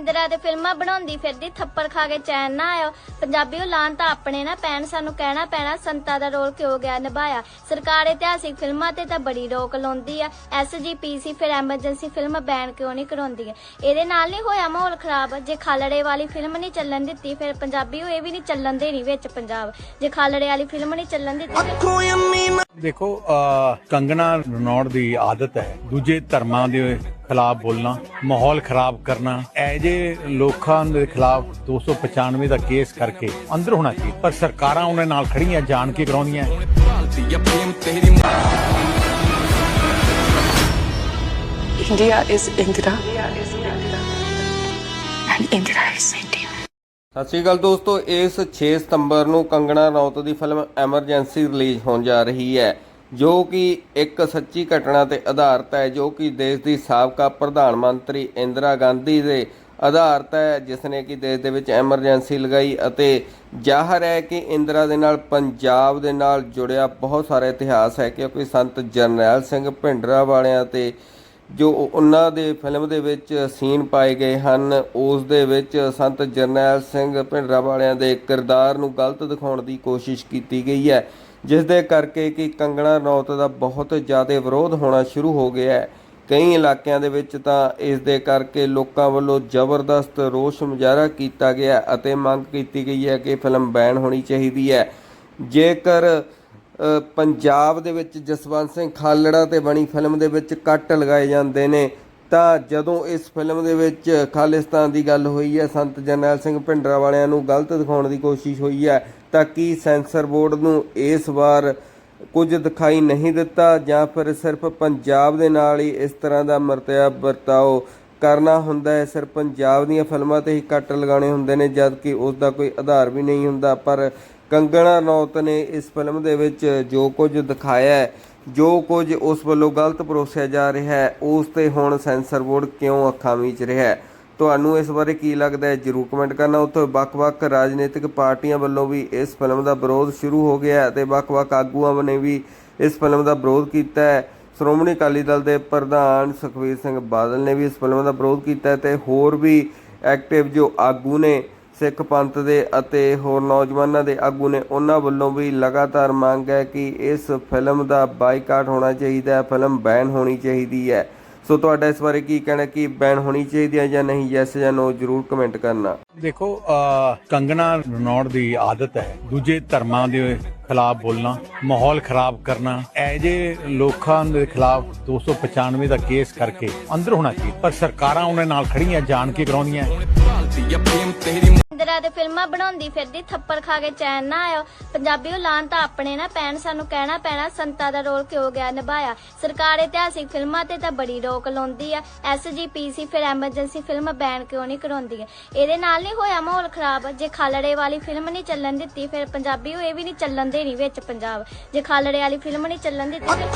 ਇੰਦਰਾ ਦੇ ਫਿਲਮਾਂ ਬਣਾਉਂਦੀ ਫਿਰਦੀ, ਥੱਪੜ ਖਾ ਕੇ ਚੈਨ ਨਾ ਆਇਓ। ਪੰਜਾਬੀਓ ਲਾਨ ਤਾਂ ਆਪਣੇ ਨਾ ਪੈਣ, ਸਾਨੂੰ ਕਹਿਣਾ ਪੈਣਾ, ਸੰਤਾ ਦਾ ਰੋਲ ਕਿਉਂ ਗਿਆ ਨਿਭਾਇਆ? ਸਰਕਾਰ ਇਤਿਹਾਸਿਕ ਫਿਲਮਾਂ ਤੇ ਤਾਂ ਬੜੀ ਰੋਕ ਲਾਉਂਦੀ ਆ। ਐਸਜੀਪੀਸੀ ਫਿਰ ਐਮਰਜੈਂਸੀ ਫਿਲਮ ਬੈਨ ਕਿਉਂ ਨਹੀਂ ਕਰਾਉਂਦੀ ਹੈ ਇਹਦੇ ਨਾਲ ਨਹੀਂ ਹੋਇਆ ਮਾਹੌਲ ਖਰਾਬ? ਜੇ ਖਾਲੜੇ ਵਾਲੀ ਫਿਲਮ ਨਹੀਂ ਚੱਲਣ ਦਿੱਤੀ, ਫਿਰ ਪੰਜਾਬੀਓ ਇਹ ਵੀ ਨਹੀਂ ਚੱਲਣ ਦੇਣੀ ਵਿੱਚ ਪੰਜਾਬ। ਜੇ ਖਾਲੜੇ ਵਾਲੀ ਫਿਲਮ ਨਹੀਂ ਚੱਲਣ ਦਿੱਤੀ, ਫਿਰ ਦੇਖੋ ਅਹ, ਰਣੌੜ ਦੀ ਆਦਤ ਹੈ ਦੂਜੇ ਧਰਮਾਂ ਦੇ ਖਿਲਾਫ ਬੋਲਣਾ ਮਾਹੌਲ ਖਰਾਬ ਕਰਨਾ ਇਹ ਲੋਕਾਂ ਦੇ ਖਿਲਾਫ 295 ਦਾ ਕੇਸ ਕਰਕੇ ਅੰਦਰ ਹੋਣਾ ਚਾਹੀਦਾ ਪਰ ਸਰਕਾਰਾਂ ਉਹਨਾਂ ਨਾਲ ਖੜੀਆਂ ਜਾਣ ਕੇ ਕਰਾਉਂਦੀਆਂ India is Indira. And Indira is India. ਸਤਿ ਸ਼੍ਰੀ ਅਕਾਲ ਦੋਸਤੋ, ਇਸ 6 ਸਤੰਬਰ ਨੂੰ ਕੰਗਣਾ ਰੌਤ ਦੀ ਫਿਲਮ ਐਮਰਜੈਂਸੀ ਰਿਲੀਜ਼ ਹੋਣ ਜਾ ਰਹੀ ਹੈ, ਜੋ ਕਿ ਇੱਕ ਸੱਚੀ ਘਟਨਾ ਤੇ ਆਧਾਰਿਤ ਹੈ, ਜੋ ਕਿ ਦੇਸ਼ ਦੀ ਸਾਬਕਾ ਪ੍ਰਧਾਨ ਮੰਤਰੀ ਇੰਦਰਾ ਗਾਂਧੀ ਦੇ ਆਧਾਰਿਤ ਹੈ ਜਿਸ ਨੇ ਕਿ ਦੇਸ਼ ਦੇ ਵਿੱਚ ਐਮਰਜੈਂਸੀ ਲਗਾਈ ਅਤੇ ਜ਼ਾਹਰ ਹੈ ਕਿ ਇੰਦਰਾ ਦੇ ਨਾਲ, ਪੰਜਾਬ ਦੇ ਨਾਲ ਜੁੜਿਆ ਬਹੁਤ ਸਾਰਾ ਇਤਿਹਾਸ ਹੈ, ਕਿਉਂਕਿ ਸੰਤ ਜਰਨੈਲ ਸਿੰਘ ਭਿੰਡਰਾ ਵਾਲਿਆਂ ਤੇ ਜੋ ਉਹਨਾਂ ਦੇ ਫਿਲਮ ਦੇ ਵਿੱਚ ਸੀਨ ਪਾਏ ਗਏ ਹਨ, ਉਸ ਦੇ ਵਿੱਚ ਸੰਤ ਜਰਨੈਲ ਸਿੰਘ ਭਿੰਡਰਾ ਵਾਲਿਆਂ ਦੇ ਕਿਰਦਾਰ ਨੂੰ ਗਲਤ ਦਿਖਾਉਣ ਦੀ ਕੋਸ਼ਿਸ਼ ਕੀਤੀ ਗਈ ਹੈ, ਜਿਸ ਦੇ ਕਰਕੇ ਕਿ ਕੰਗਣਾ ਰਣੌਤ ਦਾ ਬਹੁਤ ਜ਼ਿਆਦਾ ਵਿਰੋਧ ਹੋਣਾ ਸ਼ੁਰੂ ਹੋ ਗਿਆ ਹੈ। ਕਈ ਇਲਾਕਿਆਂ ਦੇ ਵਿੱਚ ਤਾਂ ਇਸ ਦੇ ਕਰਕੇ ਲੋਕਾਂ ਵੱਲੋਂ ਜ਼ਬਰਦਸਤ ਰੋਸ ਮੁਜ਼ਾਹਰਾ ਕੀਤਾ ਗਿਆ ਅਤੇ ਮੰਗ ਕੀਤੀ ਗਈ ਹੈ ਕਿ ਫਿਲਮ ਬੈਨ ਹੋਣੀ ਚਾਹੀਦੀ ਹੈ। ਜੇਕਰ ਪੰਜਾਬ ਦੇ ਵਿੱਚ ਜਸਵੰਤ ਸਿੰਘ ਖਾਲੜਾ ਤੇ ਬਣੀ ਫਿਲਮ ਦੇ ਵਿੱਚ ਕੱਟ ਲਗਾਏ ਜਾਂਦੇ ਨੇ। ਤਾਂ ਜਦੋਂ ਇਸ ਫਿਲਮ ਦੇ ਵਿੱਚ ਖਾਲਿਸਤਾਨ ਦੀ ਗੱਲ ਹੋਈ ਹੈ, ਸੰਤ ਜਰਨੈਲ ਸਿੰਘ ਭਿੰਡਰਾ ਵਾਲਿਆਂ ਨੂੰ ਗਲਤ ਦਿਖਾਉਣ ਦੀ ਕੋਸ਼ਿਸ਼ ਹੋਈ ਹੈ, ਤਾਂ ਕੀ ਸੈਂਸਰ ਬੋਰਡ ਨੂੰ ਇਸ ਵਾਰ ਕੁਝ ਦਿਖਾਈ ਨਹੀਂ ਦਿੱਤਾ ਜਾਂ ਫਿਰ ਸਿਰਫ ਪੰਜਾਬ ਦੇ ਨਾਲ ਹੀ ਇਸ ਤਰ੍ਹਾਂ ਦਾ ਮਰਤਿਆ ਵਰਤਾਓ ਕਰਨਾ ਹੁੰਦਾ ਹੈ? ਸਿਰਫ ਪੰਜਾਬ ਦੀਆਂ ਫਿਲਮਾਂ ਤੇ ਹੀ ਕੱਟ ਲਗਾਉਣੇ ਹੁੰਦੇ ਨੇ ਜਦ ਕਿ ਉਸ ਦਾ ਕੋਈ ਆਧਾਰ ਵੀ ਨਹੀਂ ਹੁੰਦਾ। ਪਰ ਕੰਗਣਾ ਰਣੌਤ ਨੇ ਇਸ ਫਿਲਮ ਦੇ ਵਿੱਚ ਜੋ ਕੁਝ ਦਿਖਾਇਆ ਹੈ, ਜੋ ਕੁਝ ਉਸ ਵੱਲੋਂ ਗਲਤ ਪਰੋਸਿਆ ਜਾ ਰਿਹਾ ਹੈ, ਉਸ ਤੇ ਹੁਣ ਸੈਂਸਰ ਬੋਰਡ ਕਿਉਂ ਅੱਖਾਂ ਮੀਚ ਰਿਹਾ ਹੈ? ਤੁਹਾਨੂੰ ਇਸ ਬਾਰੇ ਕੀ ਲੱਗਦਾ ਹੈ? ਜਰੂਰ ਕਮੈਂਟ ਕਰਨਾ। ਉੱਥੇ ਵੱਖ-ਵੱਖ ਰਾਜਨੀਤਿਕ ਪਾਰਟੀਆਂ ਵੱਲੋਂ ਵੀ ਇਸ ਫਿਲਮ ਦਾ ਵਿਰੋਧ ਸ਼ੁਰੂ ਹੋ ਗਿਆ ਹੈ ਤੇ ਵੱਖ-ਵੱਖ ਆਗੂਆਂ ਨੇ ਵੀ ਇਸ ਫਿਲਮ ਦਾ ਵਿਰੋਧ ਕੀਤਾ ਹੈ। ਸ਼੍ਰੋਮਣੀ ਅਕਾਲੀ ਦਲ ਦੇ ਪ੍ਰਧਾਨ ਸੁਖਬੀਰ ਸਿੰਘ ਬਾਦਲ ਨੇ ਵੀ ਇਸ ਫਿਲਮ ਦਾ ਵਿਰੋਧ ਕੀਤਾ ਹੈ ਤੇ ਹੋਰ ਵੀ ਐਕਟਿਵ ਜੋ ਆਗੂ ਨੇ ਸਿੱਖ ਪੰਥ ਦੇ ਅਤੇ ਹੋਰ ਨੌਜਵਾਨਾਂ ਦੇ ਆਗੂ ਨੇ ਉਹਨਾਂ ਵੱਲੋਂ ਵੀ ਲਗਾਤਾਰ ਮੰਗ ਹੈ ਕਿ ਇਸ ਫਿਲਮ ਦਾ ਬਾਈਕਾਟ ਹੋਣਾ ਚਾਹੀਦਾ ਹੈ, ਫਿਲਮ ਬੈਨ ਹੋਣੀ ਚਾਹੀਦੀ ਹੈ। ਸੋ ਤੁਹਾਡਾ ਇਸ ਬਾਰੇ ਕੀ ਕਹਿਣਾ ਕਿ ਬੈਨ ਹੋਣੀ ਚਾਹੀਦੀ ਹੈ ਜਾਂ ਨਹੀਂ? ਯੈਸ ਜਾਂ ਨੋ ਜਰੂਰ ਕਮੈਂਟ ਕਰਨਾ। ਦੇਖੋ ਕੰਗਣਾ ਕੰਗਨਾ ਰਣੌੜ ਦੀ ਆਦਤ ਹੈ। ਦੂਜੇ ਧਰਮਾਂ ਦੇ ਖਿਲਾਫ ਬੋਲਣਾ, ਮਾਹੌਲ ਖਰਾਬ ਕਰਨਾ, ਇਹ ਲੋਕਾਂ ਦੇ ਖਿਲਾਫ 295 ਦਾ ਕੇਸ ਕਰਕੇ ਅੰਦਰ ਹੋਣਾ ਚਾਹੀਦਾ ਪਰ ਸਰਕਾਰਾਂ ਉਹਨਾਂ ਨਾਲ ਖੜੀਆਂ ਜਾਣ ਕੇ ਕਰਾਉਂਦੀਆਂ। ਇੰਦਰਾ ਦੇ ਫਿਲਮਾਂ ਬਣਾਉਂਦੀ ਫਿਰਦੀ, ਥੱਪੜ ਖਾ ਕੇ ਚੈਨ ਨਾ ਆਇਓ। ਪੰਜਾਬੀਓ ਲਾਨ ਤਾਂ ਆਪਣੇ ਨਾ ਪੈਣ ਸਾਨੂੰ ਕਹਿਣਾ ਪੈਣਾ, ਸੰਤਾ ਦਾ ਰੋਲ ਕਿਉਂ ਗਿਆ ਨਿਭਾਇਆ? ਸਰਕਾਰ ਇਤਿਹਾਸਿਕ ਫਿਲਮਾਂ ਤੇ ਤਾਂ ਬੜੀ ਰੋਕ ਲਾਉਂਦੀ ਆ। ਐਸਜੀਪੀਸੀ ਫਿਰ ਐਮਰਜੈਂਸੀ ਫਿਲਮ ਬੈਨ ਕਿਉਂ ਨਹੀਂ ਕਰਾਉਂਦੀ ਇਹਦੇ ਨਾਲ ਨਹੀਂ ਹੋਇਆ ਮਾਹੌਲ ਖਰਾਬ? ਜੇ ਖਾਲੜੇ ਵਾਲੀ ਫਿਲਮ ਨਹੀਂ ਚੱਲਣ ਦਿੱਤੀ, ਫਿਰ ਪੰਜਾਬੀ ਪੰਜਾਬੀਓ ਇਹ ਵੀ ਨਹੀਂ ਚੱਲਣ ਦੇ ਦੇਣੀ ਵਿੱਚ ਪੰਜਾਬ। ਜੇ ਖਾਲੜੇ ਵਾਲੀ ਫਿਲਮ ਨਹੀਂ ਚੱਲਣ ਦਿੱਤੀ ਫਿਰ